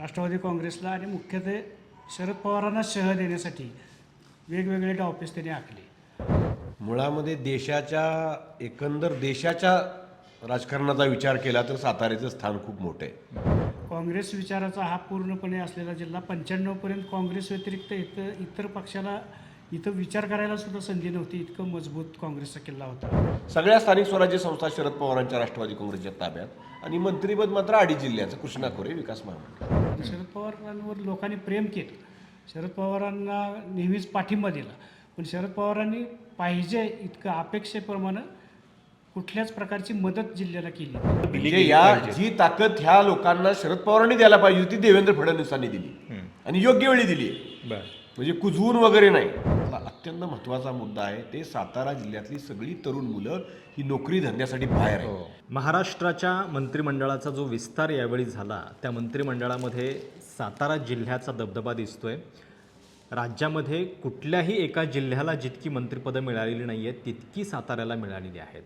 राष्ट्रवादी काँग्रेसला आणि मुख्यत्वे शरद पवारांना शह देण्यासाठी वेगवेगळे डावपेच त्यांनी आखले. मुळामध्ये देशाच्या एकंदर देशाच्या राजकारणाचा विचार केला तर साताऱ्याचं स्थान खूप मोठं आहे. काँग्रेस विचाराचा हा पूर्णपणे असलेला जिल्हा पंच्याण्णवपर्यंत काँग्रेस व्यतिरिक्त इथं इतर पक्षाला इथं विचार करायला सुद्धा संधी नव्हती इतकं मजबूत काँग्रेसचा किल्ला होता. सगळ्या स्थानिक स्वराज्य संस्था शरद पवारांच्या राष्ट्रवादी काँग्रेसच्या ताब्यात आणि मंत्रिपद मात्र अडीच जिल्ह्याचं कृष्णा खोरे विकास महामंडळ. आणि शरद पवारांवर लोकांनी प्रेम केलं. शरद पवारांना नेहमीच पाठिंबा दिला. पण शरद पवारांनी पाहिजे इतकं अपेक्षेप्रमाणे कुठल्याच प्रकारची मदत जिल्ह्याला केली म्हणजे या जी ताकद ह्या लोकांना शरद पवारांनी द्यायला पाहिजे होती देवेंद्र फडणवीसांनी दिली. आणि योग्य वेळी दिली बर. म्हणजे कुजवून वगैरे नाही. हा अत्यंत महत्त्वाचा मुद्दा आहे. ते सातारा जिल्ह्यातली सगळी तरुण मुलं ही नोकरी धंद्यासाठी बाहेर आहे हो. महाराष्ट्राच्या मंत्रिमंडळाचा जो विस्तार यावेळी झाला त्या मंत्रिमंडळामध्ये सातारा जिल्ह्याचा दबदबा दिसतोय. राज्यामध्ये कुठल्याही एका जिल्ह्याला जितकी मंत्रिपदं मिळालेली नाही आहेत तितकी साताऱ्याला मिळालेली आहेत.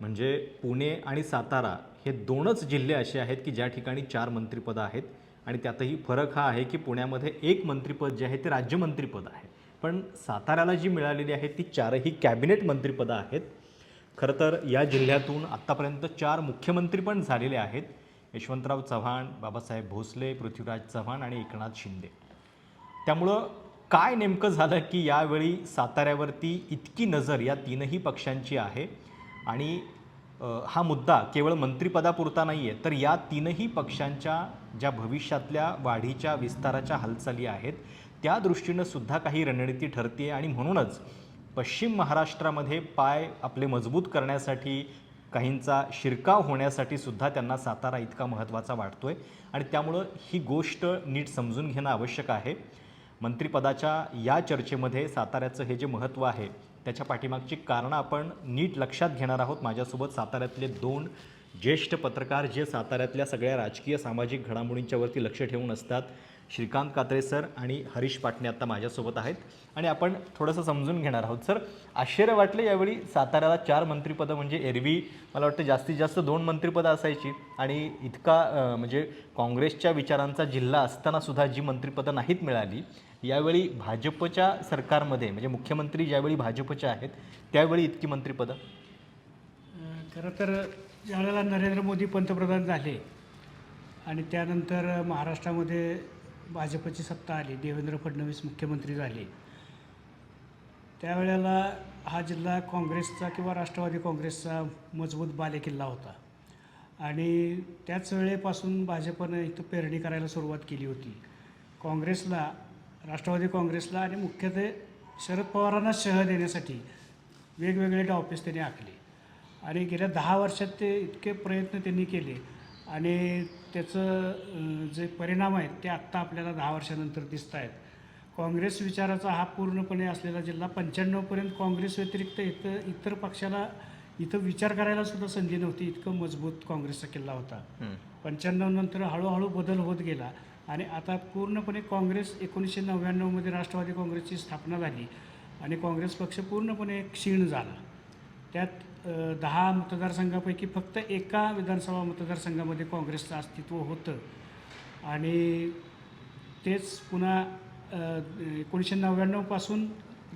म्हणजे पुणे आणि सातारा हे दोनच जिल्हे असे आहेत की ज्या ठिकाणी चार मंत्रिपदं आहेत. आणि त्यातही फरक हा आहे की पुण्यामध्ये एक मंत्रिपद जे आहे ते राज्यमंत्रीपद आहे. पण साताऱ्याला जी मिळालेली आहे ती चारही कॅबिनेट मंत्रिपदं आहेत. खरं तर या जिल्ह्यातून आत्तापर्यंत चार मुख्यमंत्री पण झालेले आहेत. यशवंतराव चव्हाण बाबासाहेब भोसले पृथ्वीराज चव्हाण आणि एकनाथ शिंदे. त्यामुळं काय नेमकं झालं की यावेळी साताऱ्यावरती इतकी नजर या तीनही पक्षांची आहे? आणि हा मुद्दा केवळ मंत्रिपदापुरता नाही आहे तर या तीनही पक्षांच्या ज्या भविष्यातल्या वाढीच्या विस्ताराच्या हालचाली आहेत त्या दृष्टीनं सुद्धा काही रणनीती ठरते आणि म्हणूनच पश्चिम महाराष्ट्रामध्ये पाय आपले मजबूत करण्यासाठी काहींचा शिरकाव होण्यासाठी सुद्धा त्यांना सातारा इतका महत्त्वाचा वाटतो आहे आणि त्यामुळं ही गोष्ट नीट समजून घेणं आवश्यक आहे. मंत्रिपदाच्या या चर्चेमध्ये साताऱ्याचं हे जे महत्त्व आहे त्याच्या पाठीमागची कारणं आपण नीट लक्षात घेणार आहोत. माझ्यासोबत साताऱ्यातले दोन ज्येष्ठ पत्रकार जे साताऱ्यातल्या सगळ्या राजकीय सामाजिक घडामोडींच्यावरती लक्ष ठेवून असतात श्रीकांत कात्रे सर आणि हरीश पाटणे आता माझ्यासोबत आहेत. आणि आपण थोडंसं समजून घेणार आहोत. सर आश्चर्य वाटले यावेळी साताऱ्याला चार मंत्रिपदं म्हणजे एरवी मला वाटतं जास्तीत जास्त दोन मंत्रिपदं असायची. आणि इतका म्हणजे काँग्रेसच्या विचारांचा जिल्हा असताना सुद्धा जी मंत्रिपदं नाहीत मिळाली यावेळी भाजपच्या सरकारमध्ये म्हणजे मुख्यमंत्री ज्यावेळी भाजपचे आहेत त्यावेळी इतकी मंत्रिपदं? खरं तर ज्यावेळेला नरेंद्र मोदी पंतप्रधान झाले आणि त्यानंतर महाराष्ट्रामध्ये भाजपची सत्ता आली देवेंद्र फडणवीस मुख्यमंत्री झाले. त्यावेळेला हा जिल्हा काँग्रेसचा किंवा राष्ट्रवादी काँग्रेसचा मजबूत बालेकिल्ला होता. आणि त्याच वेळेपासून भाजपनं इथं पेरणी करायला सुरुवात केली होती. काँग्रेसला राष्ट्रवादी काँग्रेसला आणि मुख्यत्वे शरद पवारांना शह देण्यासाठी वेगवेगळे डॉफिस त्यांनी आखले. आणि गेल्या दहा वर्षात ते इतके प्रयत्न त्यांनी केले आणि त्याचं जे परिणाम आहेत ते आत्ता आपल्याला दहा वर्षानंतर दिसत आहेत काँग्रेस विचाराचा हा पूर्णपणे असलेला जिल्हा पंच्याण्णवपर्यंत काँग्रेस व्यतिरिक्त इथं इतर पक्षाला इथं विचार करायला सुद्धा संधी नव्हती. इतकं मजबूत काँग्रेसचा किल्ला होता. पंच्याण्णव नंतर हळूहळू बदल होत गेला आणि आता पूर्णपणे काँग्रेस एकोणीसशे नव्याण्णवमध्ये राष्ट्रवादी काँग्रेसची स्थापना झाली आणि काँग्रेस पक्ष पूर्णपणे क्षीण झाला. त्यात दहा मतदारसंघापैकी फक्त एका विधानसभा मतदारसंघामध्ये काँग्रेसचं अस्तित्व होतं. आणि तेच पुन्हा एकोणीसशे नव्याण्णवपासून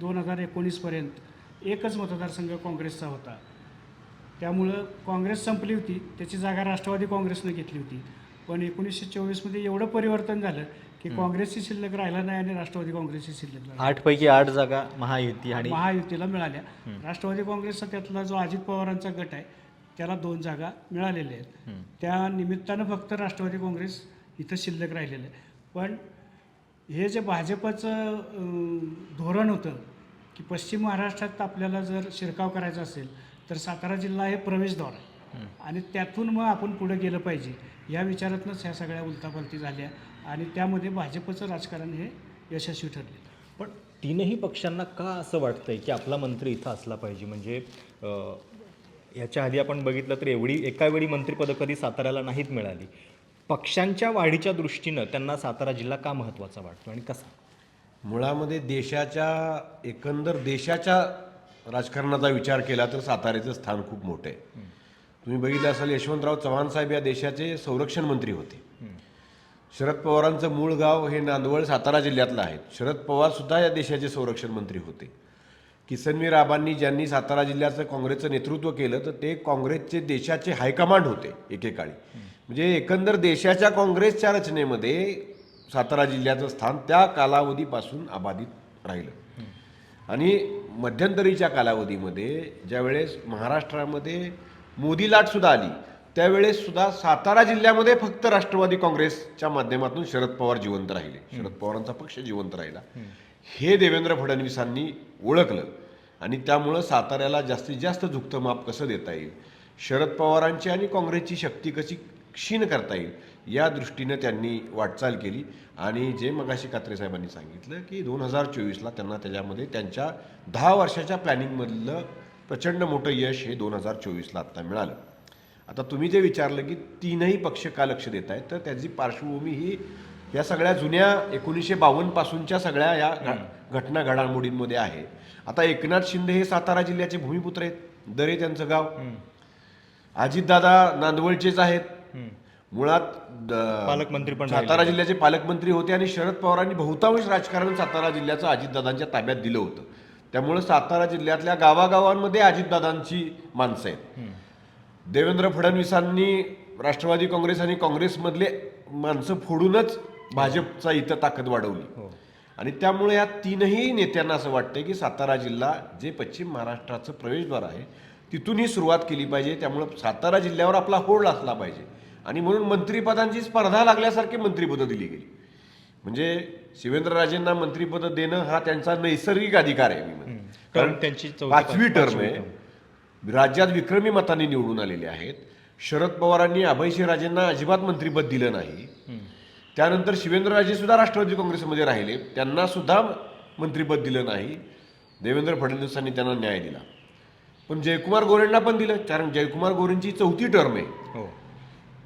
दोन हजार एकोणीसपर्यंत एकच मतदारसंघ काँग्रेसचा होता. त्यामुळं काँग्रेस संपली होती त्याची जागा राष्ट्रवादी काँग्रेसनं घेतली होती. पण एकोणीसशे चोवीसमध्ये एवढं परिवर्तन झालं की काँग्रेसची शिल्लक राहिला नाही आणि राष्ट्रवादी काँग्रेसची शिल्लक राहिली. आठपैकी आठ जागा महायुती आणि महायुतीला मिळाल्या. राष्ट्रवादी काँग्रेसचा त्यातला जो अजित पवारांचा गट आहे त्याला दोन जागा मिळालेल्या आहेत. त्या निमित्तानं फक्त राष्ट्रवादी काँग्रेस इथं शिल्लक राहिलेलं आहे. पण हे जे भाजपचं अं, धोरण होतं की पश्चिम महाराष्ट्रात आपल्याला जर शिरकाव करायचा असेल तर सातारा जिल्हा हे प्रवेशद्वार आहे. आणि त्यातून मग आपण पुढे गेलं पाहिजे. या विचारातूनच ह्या सगळ्या उलतापालती झाल्या आणि त्यामध्ये भाजपचं राजकारण हे यशस्वी ठरले. पण तीनही पक्षांना का असं वाटतंय की आपला मंत्री इथं असला पाहिजे? म्हणजे याच्या आधी आपण बघितलं तर एवढी एका वेळी मंत्रिपदं कधी साताऱ्याला नाहीत मिळाली. पक्षांच्या वाढीच्या दृष्टीनं त्यांना सातारा जिल्हा का महत्त्वाचा वाटतो आणि कसा? मुळामध्ये देशाच्या एकंदर देशाच्या राजकारणाचा विचार केला तर साताऱ्याचं स्थान खूप मोठं आहे. तुम्ही बघितलं असाल यशवंतराव चव्हाण साहेब या देशाचे संरक्षण मंत्री होते. शरद पवारांचं मूळ गाव हे नांदवळ सातारा जिल्ह्यातलं आहे. शरद पवार सुद्धा या देशाचे संरक्षण मंत्री होते. किसनवीर आबांनी ज्यांनी सातारा जिल्ह्याचं काँग्रेसचं नेतृत्व केलं तर ते काँग्रेसचे देशाचे हायकमांड होते एकेकाळी. म्हणजे एकंदर देशाच्या काँग्रेसच्या रचनेमध्ये सातारा जिल्ह्याचं स्थान त्या कालावधीपासून अबाधित राहिलं. आणि मध्यंतरीच्या कालावधीमध्ये ज्यावेळेस महाराष्ट्रामध्ये मोदी लाट सुद्धा आली. त्यावेळेस सुद्धा सातारा जिल्ह्यामध्ये फक्त राष्ट्रवादी काँग्रेसच्या माध्यमातून शरद पवार जिवंत राहिले. शरद पवारांचा पक्ष जिवंत राहिला. हे देवेंद्र फडणवीसांनी ओळखलं आणि त्यामुळं साताऱ्याला जास्तीत जास्त झुकतं माप कसं देता येईल? शरद पवारांची आणि काँग्रेसची शक्ती कशी क्षीण करता येईल? या दृष्टीनं त्यांनी वाटचाल केली आणि जे मगाशी कात्रे साहेबांनी सांगितलं की दोन हजार चोवीसला त्यांना त्याच्यामध्ये त्यांच्या दहा वर्षाच्या प्लॅनिंगमधलं प्रचंड मोठं यश हे दोन हजार चोवीसला आत्ता मिळालं. आता तुम्ही जे विचारलं की तीनही पक्ष का लक्ष देत आहेत तर त्याची पार्श्वभूमी ही या सगळ्या जुन्या एकोणीसशे बावन्न पासूनच्या सगळ्या या घटना घडामोडींमध्ये आहे. आता एकनाथ शिंदे हे सातारा जिल्ह्याचे भूमिपुत्र आहेत. दरे त्यांचं गाव. अजितदादा नांदवळचेच आहेत. मुळात पालकमंत्री पण सातारा जिल्ह्याचे पालकमंत्री होते आणि शरद पवारांनी बहुतांश राजकारण सातारा जिल्ह्याचं अजितदादांच्या ताब्यात दिलं होतं. त्यामुळे सातारा जिल्ह्यातल्या गावागावांमध्ये अजितदादांची माणसं आहेत. देवेंद्र फडणवीसांनी राष्ट्रवादी काँग्रेस आणि काँग्रेसमधले माणसं फोडूनच भाजपचा इथं ताकद वाढवली. आणि त्यामुळे या तीनही नेत्यांना असं वाटतं की सातारा जिल्हा जे पश्चिम महाराष्ट्राचं प्रवेशद्वार आहे तिथून ही सुरुवात केली पाहिजे. त्यामुळं सातारा जिल्ह्यावर आपला होल्ड असला पाहिजे. आणि म्हणून मंत्रिपदांची स्पर्धा लागल्यासारखी मंत्रिपदं दिली गेली. म्हणजे शिवेंद्रराजेंना मंत्रिपद देणं हा त्यांचा नैसर्गिक अधिकार आहे मी. कारण त्यांची पाचवी टर्म आहे. राज्यात विक्रमी मतांनी निवडून आलेले आहेत. शरद पवारांनी अभयसिंहराजेंना अजिबात मंत्रिपद दिलं नाही. त्यानंतर शिवेंद्रराजे सुद्धा राष्ट्रवादी काँग्रेसमध्ये राहिले. त्यांना सुद्धा मंत्रिपद दिलं नाही. देवेंद्र फडणवीसांनी त्यांना न्याय दिला. पण जयकुमार गोरेंना पण दिलं कारण जयकुमार गोरेंची चौथी टर्म आहे. हो.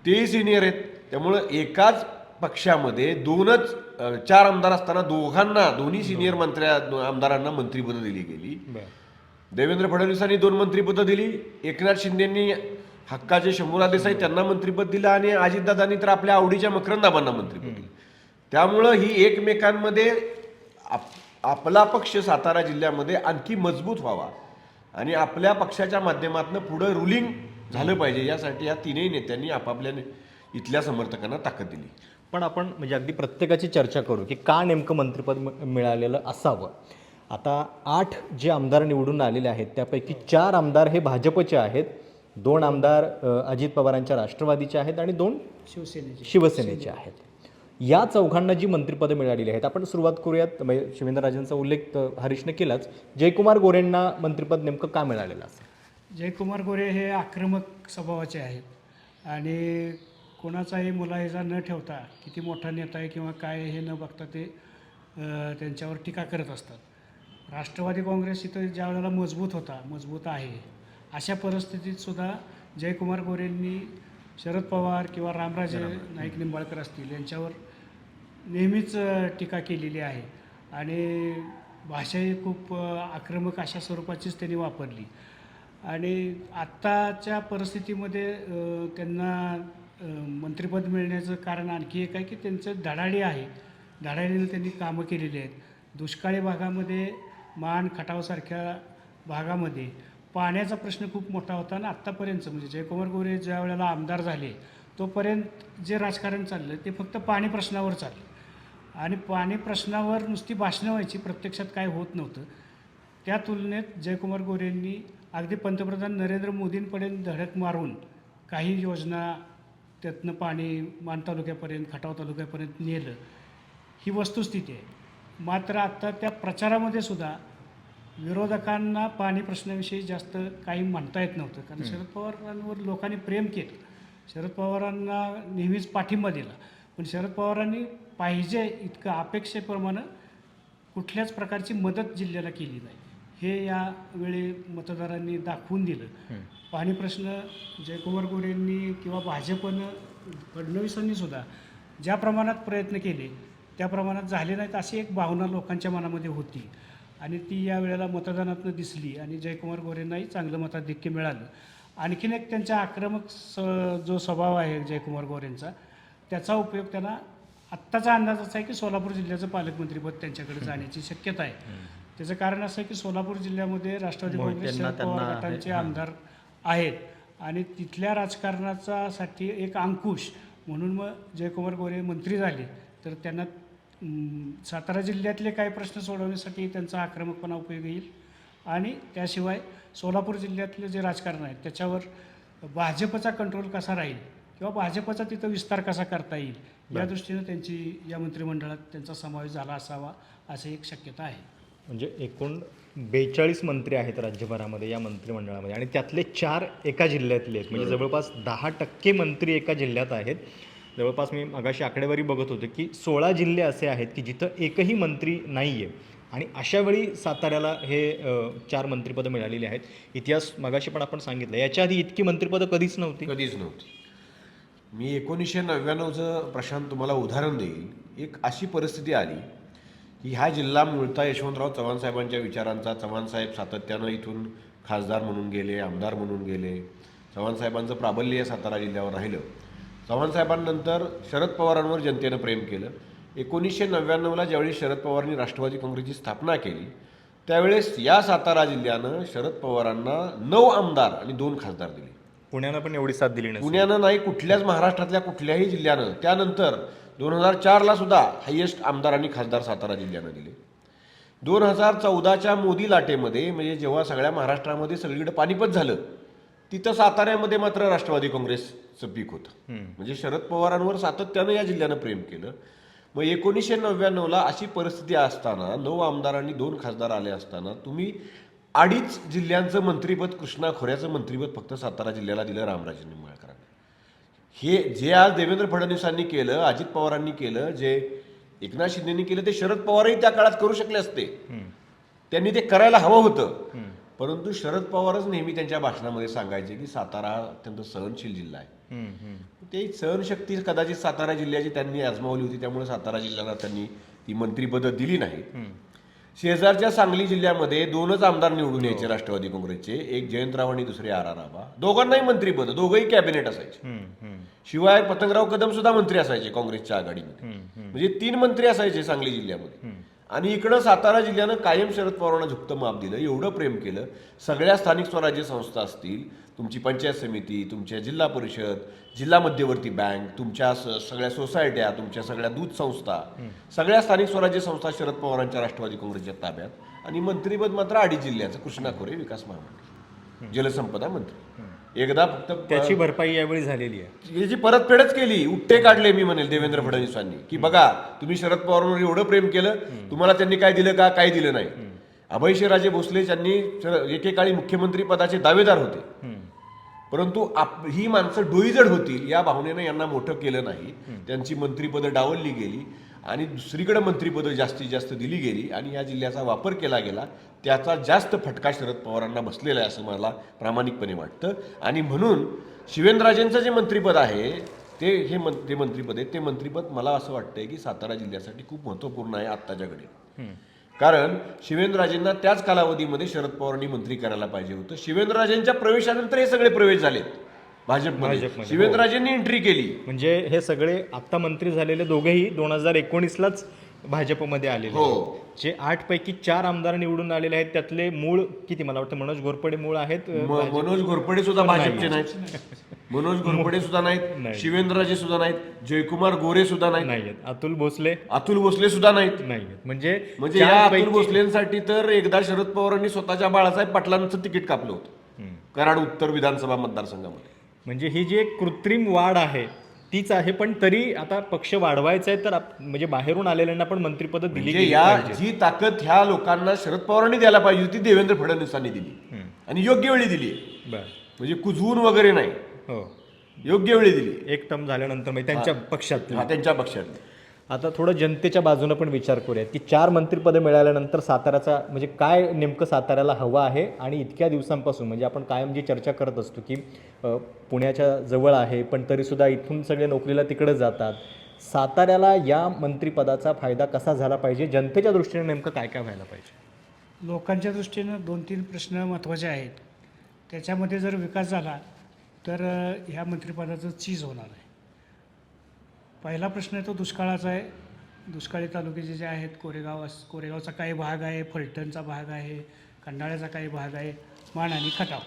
तेही सिनियर आहेत. त्यामुळं एकाच पक्षामध्ये दोनच चार आमदार असताना दोघांना दोन्ही सिनियर मंत्र्या आमदारांना मंत्रिपदं दिली गेली. देवेंद्र फडणवीसांनी दोन मंत्रिपदं दिली एकनाथ शिंदेंनी हक्काचे शंभूराज देसाई त्यांना मंत्रिपद दिलं आणि अजितदादांनी तर आपल्या आवडीच्या मकरंदाबांना मंत्रिपद दिलं. त्यामुळं ही एकमेकांमध्ये आप आपला पक्ष सातारा जिल्ह्यामध्ये आणखी मजबूत व्हावा आणि आपल्या पक्षाच्या माध्यमातून पुढं रुलिंग झालं पाहिजे. यासाठी या तीनही नेत्यांनी आपापल्या इथल्या समर्थकांना ताकद दिली. पण आपण म्हणजे अगदी प्रत्येकाची चर्चा करू की का नेमकं मंत्रिपद मिळालेलं असावं. आता आठ जे आमदार निवडून आलेले आहेत त्यापैकी चार आमदार हे भाजपचे आहेत दोन आमदार अजित पवारांच्या राष्ट्रवादीचे आहेत आणि दोन शिवसेनेचे. शिवसेनेचे आहेत. या चौघांना जी मंत्रिपदं मिळालेली आहेत आपण सुरुवात करूयात म्हणजे शिवेंद्रराजेंचा उल्लेख हरीशने केलाच. जयकुमार गोरेंना मंत्रिपद नेमकं का मिळालेलं असं जयकुमार गोरे हे आक्रमक स्वभावाचे आहेत. आणि कोणाचाही मुलाहिजा न ठेवता किती मोठा नेता आहे किंवा काय हे न बघता ते त्यांच्यावर टीका करत असतात. राष्ट्रवादी काँग्रेस इथं ज्या वेळेला मजबूत होता मजबूत आहे अशा परिस्थितीत सुद्धा जयकुमार गोरेंनी शरद पवार किंवा रामराजे नाईक निंबाळकर असतील यांच्यावर नेहमीच टीका केलेली आहे. आणि भाषाही खूप आक्रमक अशा स्वरूपाचीच त्यांनी वापरली. आणि आत्ताच्या परिस्थितीमध्ये त्यांना मंत्रिपद मिळण्याचं कारण आणखी एक आहे की त्यांचं धडाडी आहे. धडाडीनं त्यांनी कामं केलेली आहेत. दुष्काळी भागामध्ये मान खटावसारख्या भागामध्ये पाण्याचा प्रश्न खूप मोठा होता आणि आत्तापर्यंत. म्हणजे जयकुमार गोरे ज्या वेळेला आमदार झाले तोपर्यंत जे राजकारण चाललं ते फक्त पाणी प्रश्नावर चाललं. आणि पाणी प्रश्नावर नुसती भाषणं व्हायची प्रत्यक्षात काय होत नव्हतं. त्या तुलनेत जयकुमार गोरेंनी अगदी पंतप्रधान नरेंद्र मोदींपर्यंत धडक मारून काही योजना त्यातनं पाणी मान तालुक्यापर्यंत खटाव तालुक्यापर्यंत नेलं. ही वस्तुस्थिती आहे. मात्र आत्ता त्या प्रचारामध्ये सुद्धा विरोधकांना पाणी प्रश्नाविषयी जास्त काही म्हणता येत नव्हतं. कारण शरद पवारांवर लोकांनी प्रेम केलं. शरद पवारांना नेहमीच पाठिंबा दिला. पण शरद पवारांनी पाहिजे इतकं अपेक्षेप्रमाणे कुठल्याच प्रकारची मदत जिल्ह्याला केली नाही. हे यावेळी मतदारांनी दाखवून दिलं. पाणी प्रश्न जयकुमार गोरेंनी किंवा भाजपनं फडणवीसांनी सुद्धा ज्या प्रमाणात प्रयत्न केले त्या प्रमाणात झाले नाहीत अशी एक भावना लोकांच्या मनामध्ये होती. आणि ती या वेळेला मतदानातनं दिसली आणि जयकुमार गोरेंनाही चांगलं मताधिक्य मिळालं. आणखीन एक त्यांचा आक्रमक स जो स्वभाव आहे जयकुमार गोरेंचा त्याचा उपयोग त्यांना आत्ताचा अंदाज असा आहे की सोलापूर जिल्ह्याचं पालकमंत्रीपद त्यांच्याकडे जाण्याची शक्यता आहे. त्याचं कारण असं की सोलापूर जिल्ह्यामध्ये राष्ट्रवादी मोहिते काँग्रेस यांना शरद पवार गटांचे. आमदार आहेत. आणि तिथल्या राजकारणाचा साठी एक अंकुश म्हणून मग जयकुमार गोरे मंत्री झाले. तर त्यांना सातारा जिल्ह्यातले काही प्रश्न सोडवण्यासाठी त्यांचा आक्रमकपणा उपयोगी येईल. आणि त्याशिवाय सोलापूर जिल्ह्यातले जे राजकारण आहे त्याच्यावर भाजपचा कंट्रोल कसा राहील? किंवा भाजपचा तिथं विस्तार कसा करता येईल? या दृष्टीनं त्यांची या मंत्रिमंडळात त्यांचा समावेश झाला असावा अशी एक शक्यता आहे. म्हणजे एकूण बेचाळीस मंत्री आहेत राज्यभरामध्ये या मंत्रिमंडळामध्ये. आणि त्यातले चार एका जिल्ह्यातले आहेत. म्हणजे जवळपास दहा टक्के मंत्री एका जिल्ह्यात आहेत. जवळपास मी मगाशी आकडेवारी बघत होते की सोळा जिल्हे असे आहेत की जिथं एकही मंत्री नाही आहे आणि अशा वेळी साताऱ्याला हे चार मंत्रिपदं मिळालेली आहेत. इतिहास मगाशी पण आपण सांगितलं. याच्या आधी इतकी मंत्रिपदं कधीच नव्हती? कधीच नव्हती. मी एकोणीसशे नव्याण्णवचं प्रशांत तुम्हाला उदाहरण देईल एक अशी परिस्थिती आली की हा जिल्हा मूळता यशवंतराव चव्हाण साहेबांच्या विचारांचा चव्हाण साहेब सातत्यानं इथून खासदार म्हणून गेले आमदार म्हणून गेले. चव्हाण साहेबांचं प्राबल्य या सातारा जिल्ह्यावर राहिलं. चव्हाण साहेबांनंतर शरद पवारांवर जनतेनं प्रेम केलं. एकोणीसशे नव्याण्णवला ज्यावेळी शरद पवारांनी राष्ट्रवादी काँग्रेसची स्थापना केली त्यावेळेस या सातारा जिल्ह्यानं शरद पवारांना नऊ आमदार आणि दोन खासदार दिले. पुण्यानं पण एवढी साथ दिली नसती. पुण्यानं नाही कुठल्याच महाराष्ट्रातल्या कुठल्याही जिल्ह्यानं. त्यानंतर दोन हजार चारला सुद्धा हायेस्ट आमदार आणि खासदार सातारा जिल्ह्यानं दिले. दोन हजार चौदाच्या मोदी लाटेमध्ये म्हणजे जेव्हा सगळ्या महाराष्ट्रामध्ये सगळीकडे पानिपत झालं तिथं साताऱ्यामध्ये मात्र राष्ट्रवादी काँग्रेसचं पीक होतं. म्हणजे शरद पवारांवर सातत्यानं या जिल्ह्यानं प्रेम केलं. मग एकोणीसशे नव्याण्णवला अशी परिस्थिती असताना नऊ आमदार आणि दोन खासदार आले असताना तुम्ही अडीच जिल्ह्यांचं मंत्रिपद कृष्णा खोऱ्याचं मंत्रिपद फक्त सातारा जिल्ह्याला दिलं रामराजे निंबाळकरांनी हे जे आज देवेंद्र फडणवीसांनी केलं अजित पवारांनी केलं जे एकनाथ शिंदेनी केलं ते शरद पवारही त्या काळात करू शकले असते. त्यांनी ते करायला हवं होतं. परंतु शरद पवारच नेहमी त्यांच्या भाषणामध्ये सांगायचे की सातारा अत्यंत सहनशील जिल्हा आहे. ते सहनशक्ती कदाचित सातारा जिल्ह्याची त्यांनी आजमावली होती त्यामुळे सातारा जिल्ह्याला त्यांनी ती मंत्रिपदं दिली नाहीत. शेजारच्या सांगली जिल्ह्यामध्ये दोनच आमदार निवडून यायचे राष्ट्रवादी काँग्रेसचे. एक जयंतराव आणि दुसरे आर आर आबा. दोघांनाही मंत्रिपद दोघंही कॅबिनेट असायचे. शिवाय पतंगराव कदम सुद्धा मंत्री असायचे काँग्रेसच्या आघाडीमध्ये. म्हणजे तीन मंत्री असायचे सांगली जिल्ह्यामध्ये. आणि इकडं सातारा जिल्ह्यानं कायम शरद पवारांना झुकतं माप दिलं एवढं प्रेम केलं. सगळ्या स्थानिक स्वराज्य संस्था असतील तुमची पंचायत समिती तुमच्या जिल्हा परिषद जिल्हा मध्यवर्ती बँक तुमच्या सगळ्या सोसायट्या तुमच्या सगळ्या दूध संस्था सगळ्या स्थानिक स्वराज्य संस्था शरद पवारांच्या राष्ट्रवादी काँग्रेसच्या ताब्यात आणि मंत्रिपद मात्र अडीच जिल्ह्याचं कृष्णा खोरे विकास महामंडळ जलसंपदा मंत्री. एकदा फक्त त्याची भरपाई यावेळी झालेली आहे. याची परतफेडच केली उपटे काढले मी म्हणेल देवेंद्र फडणवीसांनी की बघा तुम्ही शरद पवारांवर एवढं प्रेम केलं तुम्हाला त्यांनी काय दिलं का काय दिलं नाही. अभयशिराजे भोसले त्यांनी शर- एकेकाळी मुख्यमंत्री पदाचे दावेदार होते. परंतु आप ही माणसं डोईजड होतील या भावनेनं यांना मोठं केलं नाही. त्यांची मंत्रिपदं डावलली गेली आणि दुसरीकडे मंत्रिपदं जास्तीत जास्त दिली गेली आणि या जिल्ह्याचा वापर केला गेला. त्याचा जास्त फटका शरद पवारांना बसलेला आहे असं मला प्रामाणिकपणे वाटतं. आणि म्हणून शिवेंद्रराजेंचं जे मंत्रिपद आहे ते हे मं ते मंत्रिपद आहे. ते मंत्रिपद मला असं वाटतंय की सातारा जिल्ह्यासाठी खूप महत्त्वपूर्ण आहे आत्ताच्या घडीत कारण शिवेंद्रराजेंना त्याच कालावधीमध्ये शरद पवारांनी मंत्री करायला पाहिजे होतं. शिवेंद्रराजेंच्या प्रवेशानंतर हे सगळे प्रवेश झालेत भाजपमध्ये. भाजपमध्ये, शिवेंद्रराजेंनी एंट्री केली. म्हणजे हे सगळे आत्ता मंत्री झालेले दोघेही दोन हजार एकोणीसलाच भाजपमध्ये आलेले हो. आहेत. जे आठ पैकी चार आमदार निवडून आलेले आहेत त्यातले मूळ किती? मला वाटतं मनोज घोरपडे मूळ आहेत अ, म- मनोज घोरपडे सुद्धा भाजपचे नाहीत. मनोज घोरपडे सुद्धा नाहीत नाही. शिवेंद्रराजे सुद्धा नाहीत जयकुमार गोरे सुद्धा नाहीत. नाही आहेत अतुल भोसले. अतुल भोसले सुद्धा नाहीत. नाही आहेत म्हणजे म्हणजे या अतुल भोसलेंसाठी तर एकदा शरद पवारांनी स्वतःच्या बाळासाहेब पाटलांचं तिकीट कापलं होतं. कराड उत्तर विधानसभा मतदारसंघामध्ये. म्हणजे ही जी एक कृत्रिम वाढ आहे तीच आहे पण तरी आता पक्ष वाढवायचा आहे तर आप- म्हणजे बाहेरून आलेल्यांना पण मंत्रिपद दिली म्हणजे गेली या पाहिजेत. जी ताकद ह्या लोकांना शरद पवारांनी द्यायला पाहिजे होती देवेंद्र फडणवीसांनी दिली. आणि योग्य वेळी दिली बर. म्हणजे कुजवून वगैरे नाही. हो. योग्य वेळी दिली. एक टर्म झाल्यानंतर म्हणजे त्यांच्या पक्षात हा त्यांच्या पक्षात आता थोडं जनतेच्या बाजूनं पण विचार करूया की चार मंत्रिपदं मिळाल्यानंतर साताऱ्याचा म्हणजे काय नेमकं साताऱ्याला हवं आहे आणि इतक्या दिवसांपासून म्हणजे आपण कायम जी चर्चा करत असतो की अ, पुण्याच्या जवळ आहे पण तरीसुद्धा इथून सगळे नोकरीला तिकडे जातात. साताऱ्याला या मंत्रिपदाचा फायदा कसा झाला पाहिजे? जनतेच्या दृष्टीने नेमकं काय काय व्हायला पाहिजे? लोकांच्या दृष्टीनं दोन तीन प्रश्न महत्त्वाचे आहेत. त्याच्यामध्ये जर विकास झाला तर ह्या मंत्रिपदाचं चीज होणार आहे. पहिला प्रश्न आहे तो दुष्काळाचा आहे. दुष्काळी तालुक्याचे जे आहेत कोरेगाव अस कोरेगावचा काही भाग आहे फलटणचा भाग आहे खंडाळ्याचा काही भाग आहे माण आणि खटाव.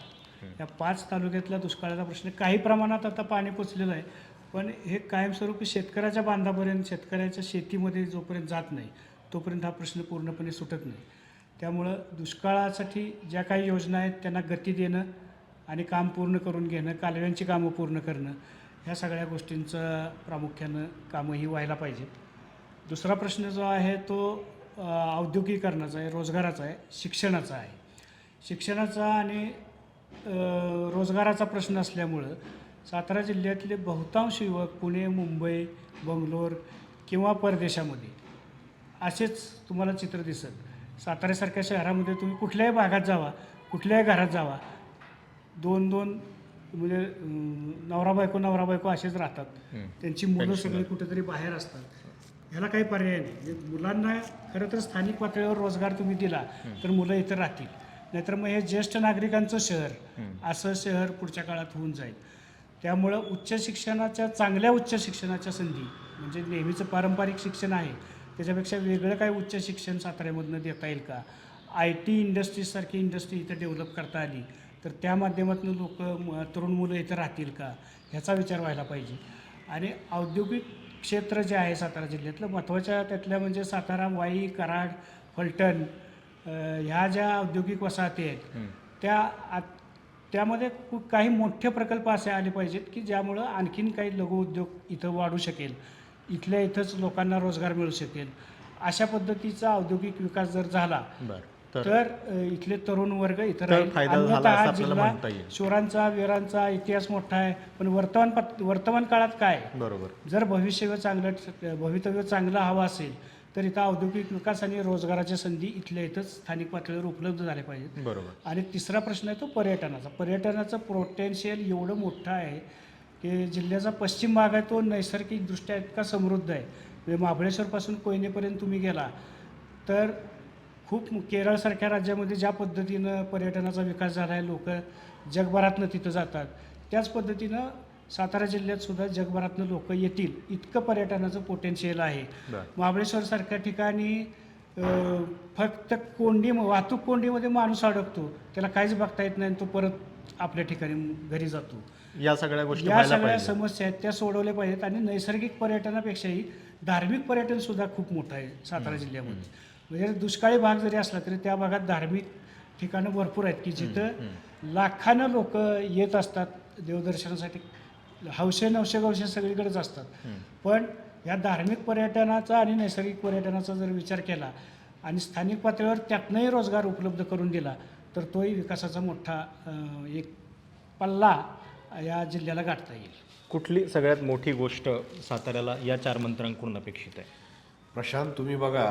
या पाच तालुक्यातला दुष्काळाचा प्रश्न काही प्रमाणात आता पाणी पोचलेलं आहे. पण हे कायमस्वरूपी शेतकऱ्याच्या बांधापर्यंत शेतकऱ्याच्या शेतीमध्ये जोपर्यंत जात नाही तोपर्यंत हा प्रश्न पूर्णपणे सुटत नाही. त्यामुळं दुष्काळासाठी ज्या काही योजना आहेत त्यांना गती देणं आणि काम पूर्ण करून घेणं कालव्यांची कामं पूर्ण करणं ह्या सगळ्या गोष्टींचं प्रामुख्यानं कामंही व्हायला पाहिजेत. दुसरा प्रश्न जो आहे तो औद्योगिकरणाचा आहे रोजगाराचा आहे शिक्षणाचा आहे. शिक्षणाचा आणि रोजगाराचा प्रश्न असल्यामुळं सातारा जिल्ह्यातले बहुतांश युवक पुणे मुंबई बंगलोर किंवा परदेशामध्ये असेच तुम्हाला चित्र दिसत साताऱ्यासारख्या शहरामध्ये तुम्ही कुठल्याही भागात जावा कुठल्याही घरात जावा दोन दोन म्हणजे नवरा बायको नवरा बायको असेच राहतात. त्यांची मुलं सगळी कुठेतरी बाहेर असतात. ह्याला काही पर्याय नाही. म्हणजे मुलांना खरं तर स्थानिक पातळीवर रोजगार तुम्ही दिला तर मुलं इथं राहतील. नाहीतर मग हे ज्येष्ठ नागरिकांचं शहर असं शहर पुढच्या काळात होऊन जाईल. त्यामुळं उच्च शिक्षणाच्या चांगल्या उच्च शिक्षणाच्या संधी म्हणजे नेहमीचं पारंपरिक शिक्षण आहे त्याच्यापेक्षा वेगळं काय उच्च शिक्षण साताऱ्यामधनं देता येईल का? आय टी इंडस्ट्रीजसारखी इंडस्ट्री इथं डेव्हलप करता आली. तर त्या माध्यमातून लोक तरुण मुलं इथं राहतील का? ह्याचा विचार व्हायला पाहिजे. आणि औद्योगिक क्षेत्र जे आहे सातारा जिल्ह्यातलं महत्त्वाच्या त्यातल्या म्हणजे सातारा वाई कराड फलटण ह्या ज्या औद्योगिक वसाहती आहेत त्या त्यामध्ये काही मोठे प्रकल्प असे आले पाहिजेत की ज्यामुळं आणखीन काही लघु उद्योग इथं वाढू शकेल. इथल्या इथंच लोकांना रोजगार मिळू शकेल. अशा पद्धतीचा औद्योगिक विकास जर झाला बरं. तर इथले तरुण वर्ग इथं तर राहील. फायदा अन्यथा झाला असं आपल्याला जिल्हा म्हणता येईल. शोरांचा वीरांचा इतिहास मोठा आहे पण वर्तमान वर्तमान काळात काय? बरोबर जर भविष्य चांगलं भवितव्य चांगलं हवं असेल तर इथं औद्योगिक विकास आणि रोजगाराच्या संधी इथल्या इथंच स्थानिक पातळीवर उपलब्ध झाल्या पाहिजेत बरोबर आणि तिसरा प्रश्न आहे तो पर्यटनाचा पर्यटनाचं पोटेन्शियल एवढं मोठं आहे की जिल्ह्याचा पश्चिम भाग आहे तो नैसर्गिकदृष्ट्या इतका समृद्ध आहे म्हणजे महाबळेश्वरपासून कोयनेपर्यंत तुम्ही गेला तर खूप केरळसारख्या राज्यामध्ये ज्या पद्धतीनं पर्यटनाचा विकास झाला आहे लोक जगभरातनं तिथं जातात त्याच पद्धतीनं सातारा जिल्ह्यात सुद्धा जगभरातनं लोक येतील. इतकं पर्यटनाचं पोटेन्शियल आहे. महाबळेश्वरसारख्या ठिकाणी फक्त कोंडी वाहतूक कोंडीमध्ये माणूस अडकतो. त्याला काहीच बघता येत नाही तो परत आपल्या ठिकाणी घरी जातो. या सगळ्या गोष्टी या सगळ्या समस्या आहेत त्या सोडवल्या पाहिजेत आणि नैसर्गिक पर्यटनापेक्षाही धार्मिक पर्यटन सुद्धा खूप मोठं आहे सातारा जिल्ह्यामध्ये. म्हणजे दुष्काळी भाग जरी असला तरी त्या भागात धार्मिक ठिकाणं भरपूर आहेत की जिथं लाखानं लोक येत असतात देवदर्शनासाठी. हौशे नवशे गवशे सगळीकडेच असतात. पण या धार्मिक पर्यटनाचा आणि नैसर्गिक पर्यटनाचा जर विचार केला आणि स्थानिक पातळीवर त्यातनंही रोजगार उपलब्ध करून दिला तर तोही विकासाचा मोठा एक पल्ला या जिल्ह्याला गाठता येईल. कुठली सगळ्यात मोठी गोष्ट साताऱ्याला या चार मंत्र्यांकडून अपेक्षित आहे? प्रशांत तुम्ही बघा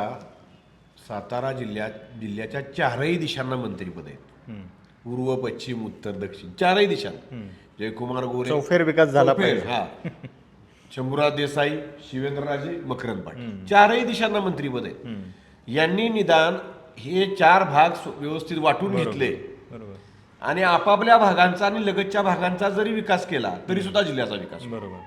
सातारा जिल्ह्यात जिल्ह्याच्या चारही दिशांना मंत्रीपद आहेत. पूर्व पश्चिम उत्तर दक्षिण चारही दिशांना. जयकुमार गोरे चौफेर विकास झाला पाहिजे. हा. शंभूराज देसाई शिवेंद्रराजे मकरंद पाटील. चारही दिशांना मंत्रीपद आहेत. यांनी निदान हे चार भाग व्यवस्थित वाटून घेतले. बरोबर. आणि आपापल्या भागांचा आणि लगतच्या भागांचा जरी विकास केला तरी सुद्धा जिल्ह्याचा विकास. बरोबर.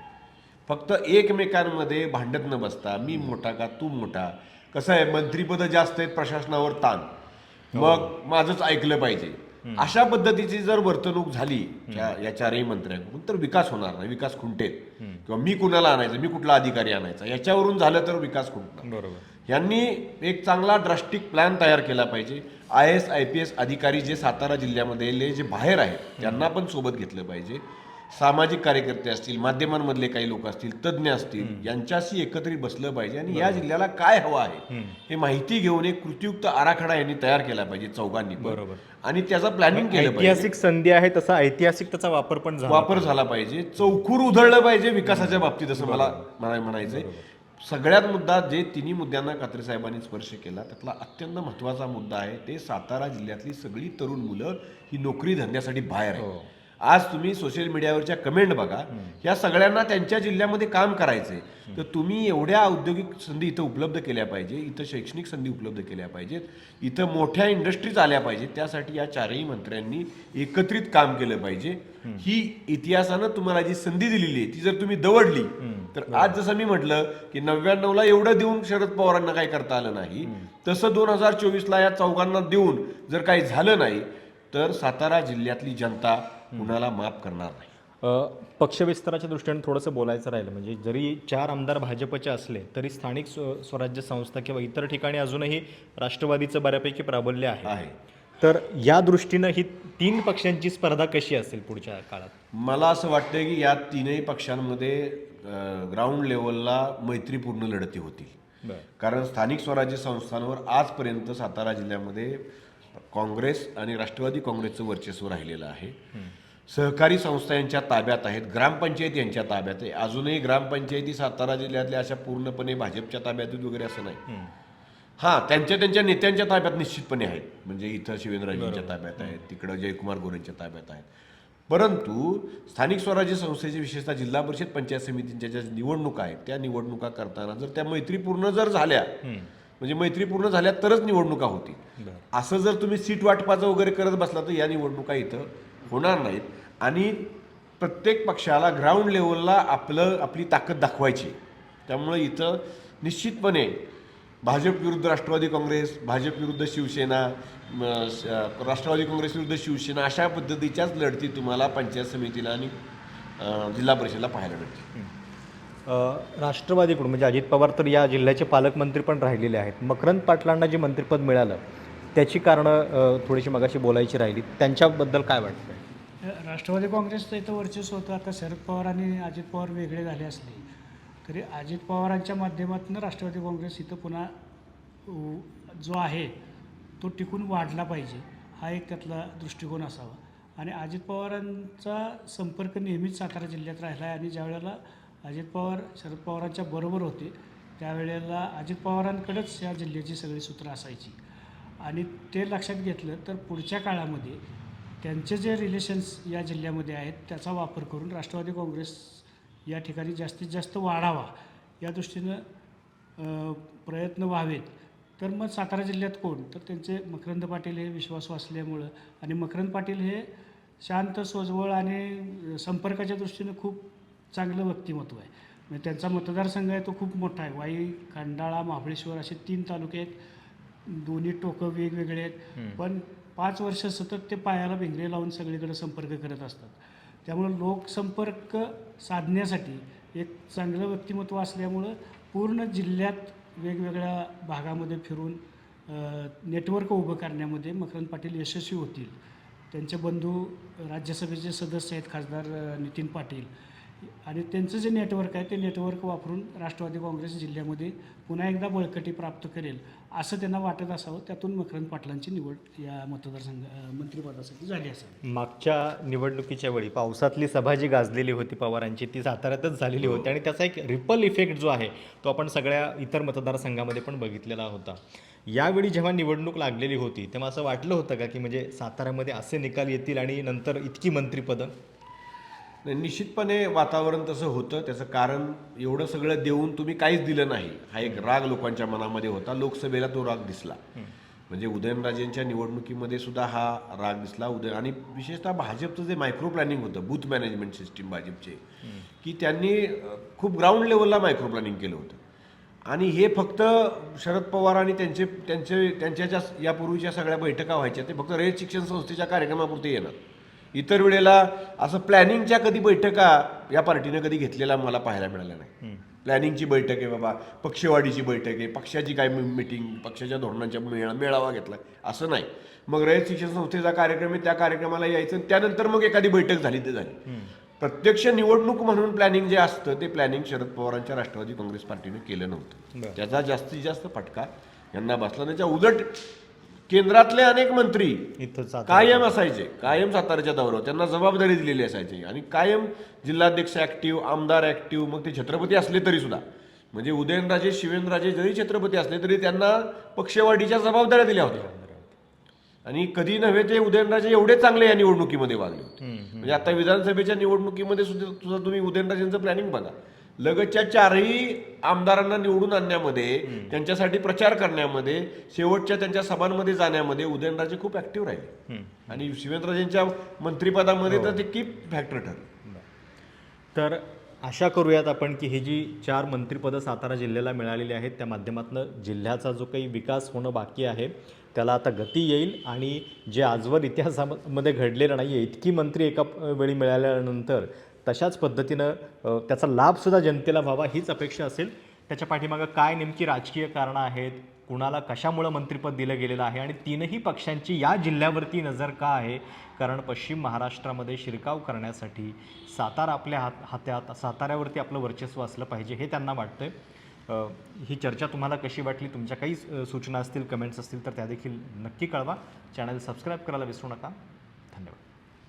फक्त एकमेकांमध्ये भांडत न बसता मी मोठा का तू मोठा कसं आहे मंत्रीपद जास्त आहेत प्रशासनावर ताण. मग माझंच ऐकलं पाहिजे. अशा पद्धतीची जर वर्तणूक झाली या या चारही मंत्र्यांकडून तर विकास होणार नाही. विकास खुंटेल किंवा मी कुणाला आणायचं मी कुठला अधिकारी आणायचा याच्यावरून झालं तर विकास खुंटणार. बरोबर. यांनी एक चांगला ड्रास्टिक प्लॅन तयार केला पाहिजे. I S I P S अधिकारी जे सातारा जिल्ह्यामध्ये जे बाहेर आहेत त्यांना पण सोबत घेतलं पाहिजे. सामाजिक कार्यकर्ते असतील माध्यमांमधले काही लोक असतील तज्ज्ञ असतील यांच्याशी एकत्रित बसलं पाहिजे आणि या जिल्ह्याला काय हवं आहे हे माहिती घेऊन एक कृतीयुक्त आराखडा यांनी तयार केला पाहिजे चौघांनी. बरोबर. आणि त्याचं प्लॅनिंग केलं पाहिजे. ऐतिहासिक संधी आहे तसा ऐतिहासिक त्याचा वापर पण वापर झाला पाहिजे. चौखूर उधळलं पाहिजे विकासाच्या बाबतीत असं मला म्हणायचंय. सगळ्यात मुद्दा जे तिन्ही मुद्द्यांना कात्रे साहेबांनी स्पर्श केला त्यातला अत्यंत महत्त्वाचा मुद्दा आहे ते सातारा जिल्ह्यातली सगळी तरुण मुलं ही नोकरी धंद्यासाठी बाहेर हो. आज तुम्ही सोशल मीडियावरच्या कमेंट बघा या सगळ्यांना त्यांच्या जिल्ह्यामध्ये काम करायचंय. तर तुम्ही एवढ्या औद्योगिक संधी इथं उपलब्ध केल्या पाहिजे इथं शैक्षणिक संधी उपलब्ध केल्या पाहिजेत इथं मोठ्या इंडस्ट्रीज आल्या पाहिजेत त्यासाठी या चारही मंत्र्यांनी एकत्रित काम केलं पाहिजे. ही इतिहासानं तुम्हाला जी संधी दिलेली आहे ती जर तुम्ही दवडली तर आज जसं मी म्हटलं की नव्याण्णवला एवढं देऊन शरद पवारांना काही करता आलं नाही तसं दोन हजार चोवीसला या चौघांना देऊन जर काही झालं नाही तर सातारा जिल्ह्यातली जनता कुणाला माफ करणार नाही. पक्षविस्ताराच्या दृष्टीने थोडंसं बोलायचं राहिलं. म्हणजे जरी चार आमदार भाजपचे असले तरी स्थानिक स्व- स्वराज्य संस्था किंवा इतर ठिकाणी अजूनही राष्ट्रवादीचं बऱ्यापैकी प्राबल्य आहे. तर या दृष्टीनं ही तीन पक्षांची स्पर्धा कशी असेल पुढच्या काळात? मला असं वाटतंय की या तीनही पक्षांमध्ये ग्राउंड लेवलला मैत्रीपूर्ण लढती होतील. कारण स्थानिक स्वराज्य संस्थांवर आजपर्यंत सातारा जिल्ह्यामध्ये काँग्रेस आणि राष्ट्रवादी काँग्रेसचं वर्चस्व राहिलेलं आहे. सहकारी संस्था यांच्या ताब्यात आहेत ग्रामपंचायत यांच्या ताब्यात आहे. अजूनही ग्रामपंचायती सातारा जिल्ह्यातल्या अशा पूर्णपणे भाजपच्या ताब्यात वगैरे असं नाही. हां त्यांच्या त्यांच्या नेत्यांच्या ताब्यात निश्चितपणे आहेत. म्हणजे इथं शिवेंद्रराजेंच्या ताब्यात आहेत तिकडं जयकुमार गोरेंच्या ताब्यात आहेत. परंतु स्थानिक स्वराज्य संस्थेचे विशेषतः जिल्हा परिषद पंचायत समितींच्या ज्या निवडणुका आहेत त्या निवडणुका करताना जर त्या मैत्रीपूर्ण जर झाल्या म्हणजे मैत्रीपूर्ण झाल्या तरच निवडणुका होतील. असं जर तुम्ही सीट वाटपाचं वगैरे करत बसला तर या निवडणुका इथं होणार नाहीत. आणि प्रत्येक पक्षाला ग्राउंड लेवलला आपलं आपली ताकद दाखवायची. त्यामुळे इथं निश्चितपणे भाजप विरुद्ध राष्ट्रवादी काँग्रेस भाजप विरुद्ध शिवसेना राष्ट्रवादी काँग्रेस विरुद्ध शिवसेना अशा पद्धतीच्याच लढती तुम्हाला पंचायत समितीला आणि जिल्हा परिषदेला पाहायला मिळतील. राष्ट्रवादीकडून म्हणजे अजित पवार तर या जिल्ह्याचे पालकमंत्री पण राहिलेले आहेत. मकरंद पाटलांना जे मंत्रिपद मिळालं त्याची कारणं थोडीशी मगाशी बोलायची राहिली. त्यांच्याबद्दल काय वाटतं राष्ट्रवादी काँग्रेसचं इथं वर्चस्व होतं. आता शरद पवार आणि अजित पवार वेगळे झाले असले तरी अजित पवारांच्या माध्यमातून राष्ट्रवादी काँग्रेस इथं पुन्हा जो आहे तो टिकून वाढला पाहिजे हा एक त्यातला दृष्टिकोन असावा. आणि अजित पवारांचा संपर्क नेहमीच सातारा जिल्ह्यात राहिला आहे आणि ज्यावेळेला अजित पवार शरद पवारांच्या बरोबर होते. त्यावेळेला अजित पवारांकडेच या जिल्ह्याची सगळी सूत्रं असायची. आणि ते लक्षात घेतलं तर पुढच्या काळामध्ये त्यांचे जे रिलेशन्स या जिल्ह्यामध्ये आहेत त्याचा वापर करून राष्ट्रवादी काँग्रेस या ठिकाणी जास्तीत जास्त वाढावा या दृष्टीनं प्रयत्न व्हावेत. तर मग सातारा जिल्ह्यात कोण? तर त्यांचे मकरंद पाटील हे विश्वासू असल्यामुळं आणि मकरंद पाटील हे शांत सोजवळ आणि संपर्काच्या दृष्टीनं खूप चांगलं व्यक्तिमत्व आहे. म्हणजे त्यांचा मतदारसंघ आहे तो खूप मोठा आहे. वाई खंडाळा महाबळेश्वर असे तीन तालुके आहेत. दोन्ही टोकं वेगवेगळे आहेत. पण पाच वर्ष सतत ते पायाला भिंगरे लावून सगळीकडे संपर्क करत असतात. त्यामुळं लोकसंपर्क साधण्यासाठी एक चांगलं व्यक्तिमत्व असल्यामुळं पूर्ण जिल्ह्यात वेगवेगळ्या भागामध्ये फिरून नेटवर्क उभं करण्यामध्ये मकरंद पाटील यशस्वी होतील. त्यांचे बंधू राज्यसभेचे सदस्य आहेत खासदार नितीन पाटील. आणि त्यांचं जे नेटवर्क आहे ते नेटवर्क वापरून राष्ट्रवादी काँग्रेस जिल्ह्यामध्ये पुन्हा एकदा बळकटी प्राप्त करेल असं त्यांना वाटत असावं. त्यातून मकरंद पाटलांची निवड या मतदारसंघ मंत्रिपदासाठी झाली असावी. मागच्या निवडणुकीच्या वेळी पावसातली सभा जी गाजलेली होती पवारांची ती साताऱ्यातच झालेली होती आणि त्याचा एक रिपल इफेक्ट जो आहे तो आपण सगळ्या इतर मतदारसंघामध्ये पण बघितलेला होता. यावेळी जेव्हा निवडणूक लागलेली होती तेव्हा असं वाटलं होतं का की म्हणजे साताऱ्यामध्ये असे निकाल येतील आणि नंतर इतकी मंत्रिपदं? निश्चितपणे वातावरण तसं होतं. त्याचं कारण एवढं सगळं देऊन तुम्ही काहीच दिलं नाही. हा एक राग लोकांच्या मनामध्ये होता. लोकसभेला तो राग दिसला. म्हणजे उदयनराजेंच्या निवडणुकीमध्ये सुद्धा हा राग दिसला. उदय आणि विशेषतः भाजपचं जे मायक्रो प्लॅनिंग होतं बूथ मॅनेजमेंट सिस्टीम भाजपचे की त्यांनी खूप ग्राउंड लेवलला मायक्रो प्लॅनिंग केलं होतं. आणि हे फक्त शरद पवार आणि त्यांचे त्यांचे त्यांच्या ज्या यापूर्वीच्या सगळ्या बैठका व्हायच्या ते फक्त रयत शिक्षण संस्थेच्या कार्यक्रमापुरते येणार. इतर वेळेला असं प्लॅनिंगच्या कधी बैठका या पार्टीनं कधी घेतलेला मला पाहायला मिळाल्या नाही. प्लॅनिंगची बैठक आहे बाबा पक्षवाढीची बैठक आहे पक्षाची काय मिटिंग पक्षाच्या धोरणांच्या मेळा मेळावा घेतला. असं नाही. मग रयत शिक्षण संस्थेचा कार्यक्रम आहे त्या कार्यक्रमाला यायचं त्यानंतर मग एखादी बैठक झाली ते झाली. प्रत्यक्ष निवडणूक म्हणून प्लॅनिंग जे असतं ते प्लॅनिंग शरद पवारांच्या राष्ट्रवादी काँग्रेस पार्टीने केलं नव्हतं. त्याचा जास्तीत जास्त फटका यांना बसला. त्याच्या उलट केंद्रातले अनेक मंत्री इथं कायम असायचे कायम साताऱ्याच्या दौऱ्यावर. त्यांना जबाबदारी दिलेली असायची. आणि कायम जिल्हाध्यक्ष ऍक्टिव्ह आमदार ऍक्टिव्ह मग ते छत्रपती असले तरी सुद्धा. म्हणजे उदयनराजे शिवेंद्रराजे जरी छत्रपती असले तरी त्यांना पक्षवाढीच्या जबाबदाऱ्या दिल्या होत्या. आणि कधी नव्हे ते उदयनराजे एवढे चांगले या निवडणुकीमध्ये वागले होते. म्हणजे आता विधानसभेच्या निवडणुकीमध्ये सुद्धा तुम्ही उदयनराजेंचं प्लॅनिंग बघा. लगतच्या चारही आमदारांना निवडून आणण्यामध्ये त्यांच्यासाठी प्रचार करण्यामध्ये शेवटच्या त्यांच्या सभांमध्ये जाण्यामध्ये उदयनराजे खूप ऍक्टिव्ह राहिले. आणि शिवेंद्रराजेंच्या मंत्रिपदामध्ये तर ते की फॅक्टर ठरले. तर आशा करूयात आपण की ही जी चार मंत्रिपदं सातारा जिल्ह्याला मिळालेली आहेत त्या माध्यमातून जिल्ह्याचा जो काही विकास होणं बाकी आहे त्याला आता गती येईल आणि जे आजवर इतिहासामध्ये घडलेलं नाही आहे इतकी मंत्री एका वेळी मिळाल्यानंतर तशाच पद्धतीनं त्याचा लाभसुद्धा जनतेला व्हावा हीच अपेक्षा असेल. त्याच्या पाठीमागं काय नेमकी राजकीय कारणं आहेत? कुणाला कशामुळं मंत्रिपद दिलं गेलेलं आहे? आणि तीनही पक्षांची या जिल्ह्यावरती नजर का आहे? कारण पश्चिम महाराष्ट्रामध्ये शिरकाव करण्यासाठी सातारा आपल्या हात हात्यात साताऱ्यावरती आपलं वर्चस्व असलं पाहिजे हे त्यांना वाटतं ही चर्चा तुम्हाला कशी वाटली? तुमच्या काही सूचना असतील कमेंट्स असतील तर त्या देखील नक्की कळवा. चॅनल सबस्क्राईब करायला विसरू नका.